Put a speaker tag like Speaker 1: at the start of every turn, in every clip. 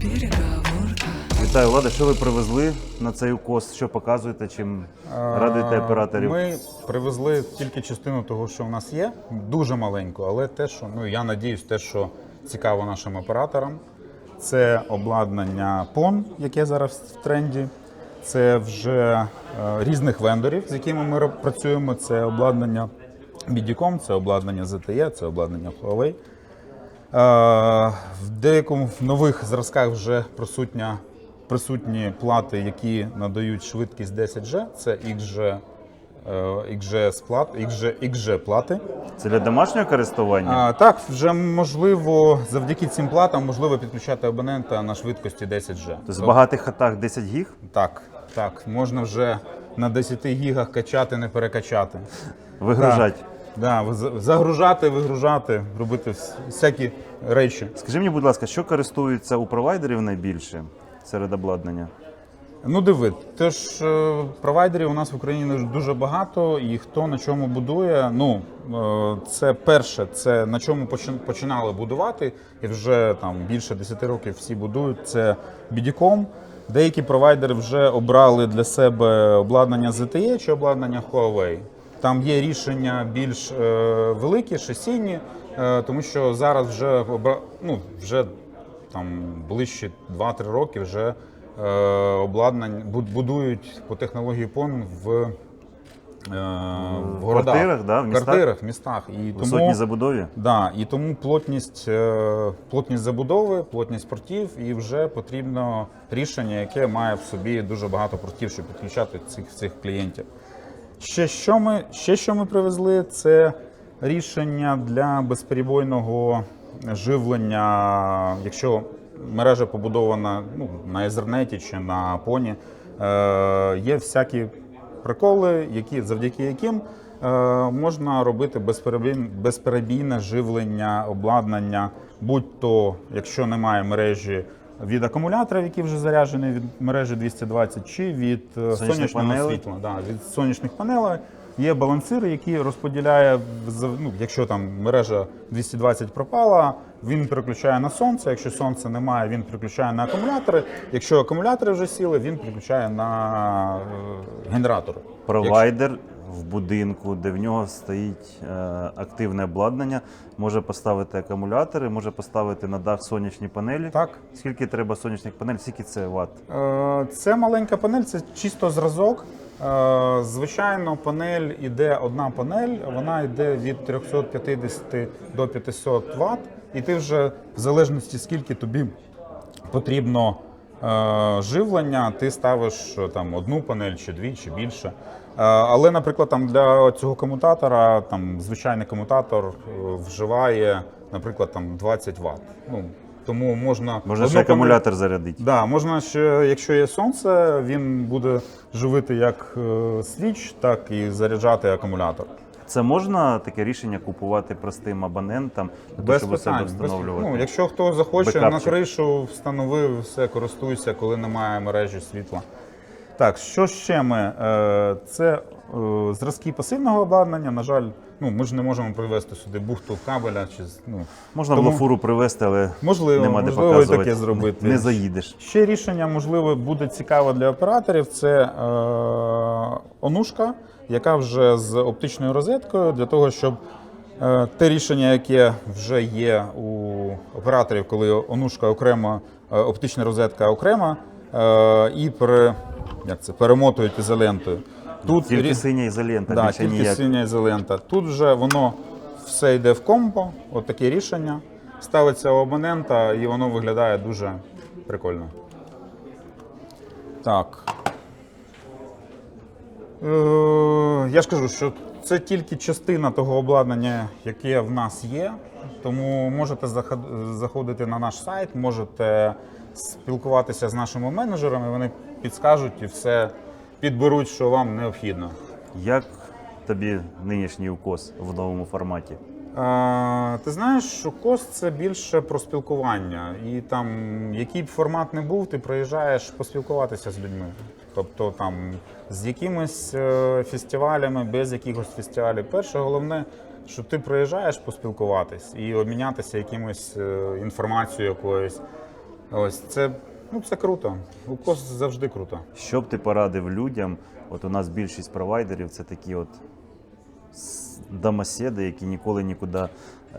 Speaker 1: Переговорка.
Speaker 2: Вітаю, Влада. Що ви привезли на цей укос? Що показуєте? Чим радуєте
Speaker 3: Е,
Speaker 2: операторів?
Speaker 3: Ми привезли тільки частину того, що в нас є, дуже маленьку, але те, що ну я надіюсь, те, що цікаво нашим операторам, це обладнання PON, яке зараз в тренді. Це вже е, різних вендорів, з якими ми працюємо. Це обладнання Bidicom, це обладнання ZTE, це обладнання Huawei. Е, В деякому в нових зразках вже присутня, присутні плати, які надають швидкість 10G. Це XG, е, XG, плат, XG, XG плати.
Speaker 2: Це для домашнього користування?
Speaker 3: А, так, вже можливо, завдяки цим платам можливо підключати абонента на швидкості 10G.
Speaker 2: Тобто в багатих хатах 10 гіг?
Speaker 3: Так, так, можна вже на 10 гігах качати, не перекачати.
Speaker 2: Вигружать.
Speaker 3: Да, вз- загружати, вигружати, робити вс- всякі речі.
Speaker 2: Скажи мені, будь ласка, що користується у провайдерів найбільше серед обладнання?
Speaker 3: Ну, диви, теж е, провайдерів у нас в Україні дуже багато, і хто на чому будує. Ну е, це перше, це на чому почи- починали будувати, і вже там більше 10 років всі будують. Це Bidicom. Деякі провайдери вже обрали для себе обладнання ZTE чи обладнання Huawei. Там є рішення більш е, великі, шасійні, е, тому що зараз вже ну, вже там ближче 2-3 роки вже е, обладнань буд- будують по технології PON в, в городах,
Speaker 2: квартирах, да, в містах?
Speaker 3: квартирах, в містах. І
Speaker 2: Висотній
Speaker 3: тому,
Speaker 2: забудові?
Speaker 3: да, і тому плотність, плотність забудови, плотність портів, і вже потрібно рішення, яке має в собі дуже багато портів, щоб підключати цих, цих клієнтів. Ще що ми, ще що ми привезли, це рішення для безперебойного живлення, якщо мережа побудована ну, на Ethernet чи на поні, е, є всякі приколи, які, завдяки яким е, можна робити безперебійне живлення, обладнання, будь-то, якщо немає мережі від акумуляторів, які вже заряджені від мережі 220, чи від е, сонячного
Speaker 2: панелей?
Speaker 3: світла. Да, від сонячних панелей є балансир, який розподіляє, ну, якщо там мережа 220 пропала, він переключає на сонце. Якщо сонця немає, він переключає на акумулятори. Якщо акумулятори вже сіли, він переключає на е, генератори.
Speaker 2: Провайдер в будинку, де в нього стоїть е, активне обладнання, може поставити акумулятори, може поставити на дах сонячні панелі.
Speaker 3: Так.
Speaker 2: Скільки треба сонячних панелей, скільки це ватт?
Speaker 3: Е, Це маленька панель, це чисто зразок. Е, Звичайно, панель іде одна панель, вона йде від 350 до 500 Вт, і ти вже в залежності скільки тобі потрібно живлення, ти ставиш е, там одну панель чи дві, чи більше. Е, Але, наприклад, там для цього комутатора там звичайний комутатор е, вживає, наприклад, там 20 Вт. Ну тому можна
Speaker 2: Можна ще
Speaker 3: панель-
Speaker 2: акумулятор зарядити.
Speaker 3: Да, можна ще, якщо є сонце, він буде живити як е, свіч, так і заряджати акумулятор.
Speaker 2: Це можна таке рішення купувати простим абонентам, для того, щоб у себе
Speaker 3: встановлювати. Без, ну, якщо хто захоче на кришу, встановив, все користуйся, коли немає мережі світла. Так, що ще ми? Е, Це е, зразки пасивного обладнання. На жаль, ну ми ж не можемо привезти сюди бухту кабеля чи ну,
Speaker 2: Можна
Speaker 3: тому-
Speaker 2: було фуру привезти, але
Speaker 3: Можливо,
Speaker 2: нема де
Speaker 3: можливо, і таке зробити.
Speaker 2: Не заїдеш.
Speaker 3: Ще рішення, можливо, буде цікаво для операторів. Це е, онушка, яка вже з оптичною розеткою, для того, щоб е, те рішення, яке вже є у операторів, коли онушка окремо, е, оптична розетка окрема, е, і пере, як це, перемотують ізолентою. Тут
Speaker 2: Тільки
Speaker 3: рі-
Speaker 2: синя ізолента,
Speaker 3: Да, тільки
Speaker 2: ніяк.
Speaker 3: синя ізолента. Тут вже воно все йде в компо, от таке рішення. Ставиться у абонента і воно виглядає дуже прикольно. Так. Е, я ж кажу, що це тільки частина того обладнання, яке в нас є. Тому можете заход- заходити на наш сайт, можете спілкуватися з нашими менеджерами, вони підскажуть і все підберуть, що вам необхідно.
Speaker 2: Як тобі нинішній укос в новому форматі?
Speaker 3: Е, ти знаєш, що кост це більше про спілкування. І там, який б формат не був, ти приїжджаєш поспілкуватися з людьми. Тобто там з якимись е, фестивалями, без якихось фестивалів. Перше, головне, що ти приїжджаєш поспілкуватись і обмінятися якимось е, інформацією якоюсь. Ось це, ну, це круто. Укос завжди круто.
Speaker 2: Що б ти порадив людям? От у нас більшість провайдерів це такі от домоседи, які ніколи нікуди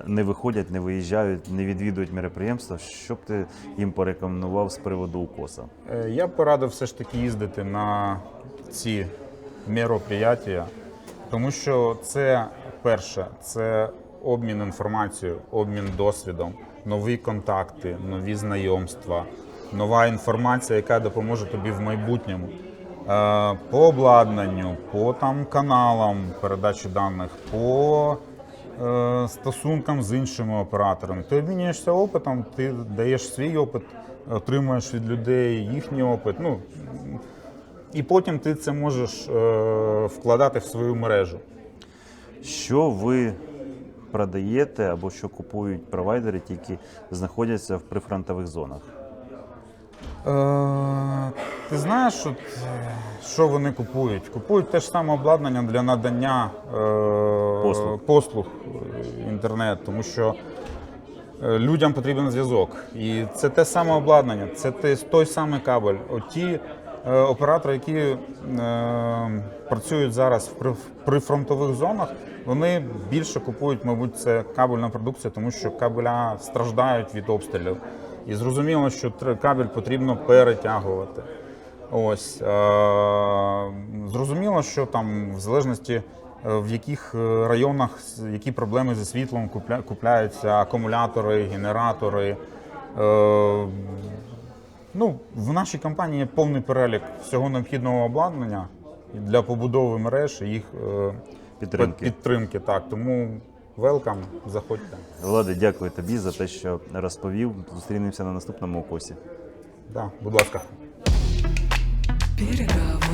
Speaker 2: не виходять, не виїжджають, не відвідують мероприємства. Що б ти їм порекомендував з приводу укоса?
Speaker 3: Е, Я б порадив все ж таки їздити на ці мероприятия, тому що це перше, це обмін інформацією, обмін досвідом, нові контакти, нові знайомства, нова інформація, яка допоможе тобі в майбутньому. Е, По обладнанню, по там каналам передачі даних, по е, стосункам з іншими операторами. Ти обмінюєшся опитом, ти даєш свій опит, отримуєш від людей їхній опит. Ну, і потім ти це можеш е, вкладати в свою мережу.
Speaker 2: Що ви продаєте або що купують провайдери, які знаходяться в прифронтових зонах?
Speaker 3: Е, ти знаєш, от, е, що вони купують? Купують те ж саме обладнання для надання е,
Speaker 2: Послуг.
Speaker 3: послуг е, інтернет, тому що е, людям потрібен зв'язок. І це те саме обладнання, це той самий кабель. Оті е, оператори, які е, працюють зараз в прифронтових зонах, вони більше купують, мабуть, це кабельна продукція, тому що кабеля страждають від обстрілів. І зрозуміло, що кабель потрібно перетягувати. Ось е, зрозуміло, що там в залежності е, в яких е, районах які проблеми зі світлом купляються акумулятори, генератори. Ну, в нашій компанії є повний перелік всього необхідного обладнання для побудови мереж і їх
Speaker 2: Підтримки.
Speaker 3: підтримки. Так, тому велкам, заходьте.
Speaker 2: Влади, дякую тобі за те, що розповів. Зустрінемося на наступному укосі.
Speaker 3: Да, будь ласка.
Speaker 1: берегов.